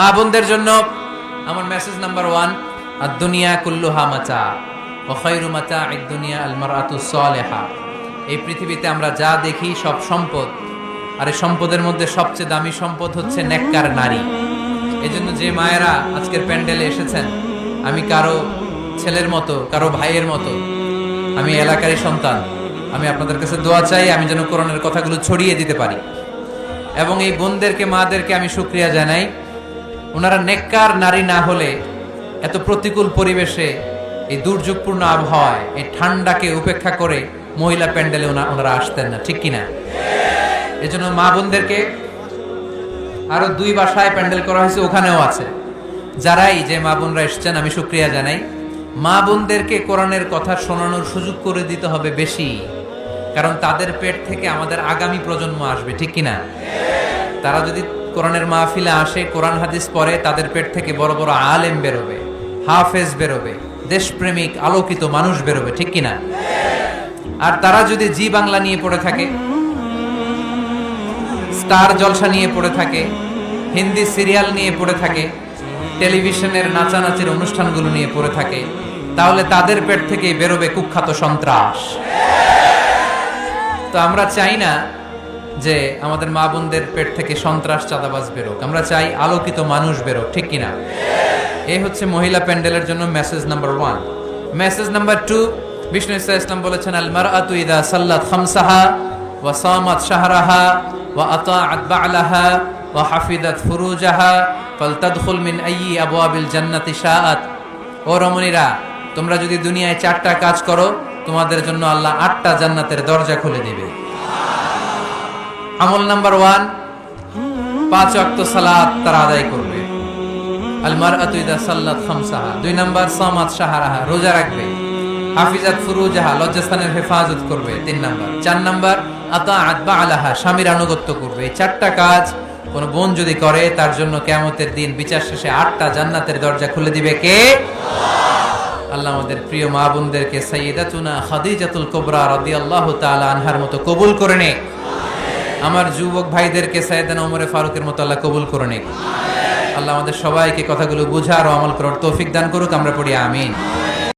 মা বোনদের জন্য আমার মেসেজ নাম্বার ওয়ান আর দুনিয়া কুল্লুহা মাচা অখয়রু মাচা এক দুনিয়া আলমার আতু সালেহা। এই পৃথিবীতে আমরা যা দেখি সব সম্পদ, আর এই সম্পদের মধ্যে সবচেয়ে দামি সম্পদ হচ্ছে নেককার নারী। এজন্য যে মায়েরা আজকের প্যান্ডেলে এসেছেন, আমি কারও ছেলের মতো, কারও ভাইয়ের মতো, আমি এলাকারই সন্তান, আমি আপনাদের কাছে দোয়া চাই, আমি যেন কোরআনের কথাগুলো ছড়িয়ে দিতে পারি। এবং এই বোনদেরকে, মাদেরকে আমি শুক্রিয়া জানাই। ওনারা নেককার নারী না হলে এত প্রতিকূল পরিবেশে এই দুর্যোগপূর্ণ আবহাওয়ায়, এই ঠান্ডাকে উপেক্ষা করে মহিলা প্যান্ডেলে ওনা- ওনারা আসতেন না, ঠিক কিনা? এজন্য মা বোনদেরকে আরও দুই বাসায় প্যান্ডেল করা হয়েছে, ওখানেও আছে। যারাই যে মা বোনরা এসছেন, আমি শুক্রিয়া জানাই। মা বোনদেরকে কোরআনের কথা শোনানোর সুযোগ করে দিতে হবে বেশি, কারণ তাদের পেট থেকে আমাদের আগামী প্রজন্ম আসবে, ঠিক কিনা? তারা যদি কোরআনের মাহফিলে আসে, কোরআন হাদিস পড়ে, তাদের পেট থেকে বড় বড় আলেম বেরোবে, হাফেজ বেরোবে, দেশপ্রেমিক, আলোকিত মানুষ বেরোবে, ঠিক কিনা? আর তারা যদি জি বাংলা নিয়ে পড়ে থাকে, স্টার জলসা নিয়ে পড়ে থাকে, হিন্দি সিরিয়াল নিয়ে পড়ে থাকে, টেলিভিশনের নাচানাচির অনুষ্ঠানগুলো নিয়ে পড়ে থাকে, তাহলে তাদের পেট থেকে বেরোবে কুখ্যাত সন্ত্রাস। তো আমরা চাই না যে আমাদের মা বোনদের পেট থেকে সন্ত্রাস, চাঁদাবাজ বেরোক। আমরা চাই আলোকিত মানুষ বেরোক, ঠিক কিনা? এই হচ্ছে মহিলা প্যান্ডেলের জন্য message number one message number two Vishnu ইসা ইসলাম বলেছেন আল মারআতু ইদা সাল্লাত খামসাহা ওয়া সামাত শাহরাহা ওয়া আতাআত বা'লাহা ওয়া হাফিদাত ফুরুজাহা ফালতাদখুল মিন আইয়ি আবওয়াবিল জান্নাতি শাআত। ও রমণীরা, তোমরা যদি দুনিয়ায় চারটা কাজ করো, তোমাদের জন্য আল্লাহ আটটা জান্নাতের দরজা খুলে দিবে। আমল নাম্বার ওয়ান, পাঁচ অক্ত সালাত তারা আদায় করবে। আলমার আতুইদা সাল্লাত খামসাহা। দুই নাম্বার সামাত সাহারাহা রোজা রাখবে। হাফিজাত ফুরুজাহা, লজ্জাস্থানের হেফাজত করবে। তিন নাম্বার। চার নাম্বার আতা আতবা আলাহা স্বামীর আনুগত্য করবে। চারটা কাজ কোন বোন যদি করে, তার জন্য কেয়ামতের দিন বিচার শেষে আটটা জান্নাতের দরজা খুলে দিবে কে? আল্লাহ আমাদের প্রিয় মা বোনদেরকে সাইয়েদাতুনা খাদিজাতুল কোবরা রাদিয়াল্লাহু তাআলা আনহার মতো কবুল করে নে আমার যুবক ভাইদেরকে সাইদান ওমরে ফারুকের মতো আল্লাহ কবুল করে নিক। আল্লাহ আমাদের সবাইকে কথাগুলো বুঝার ও আমল করার তৌফিক দান করুক, আমরা পড়ি আমিন।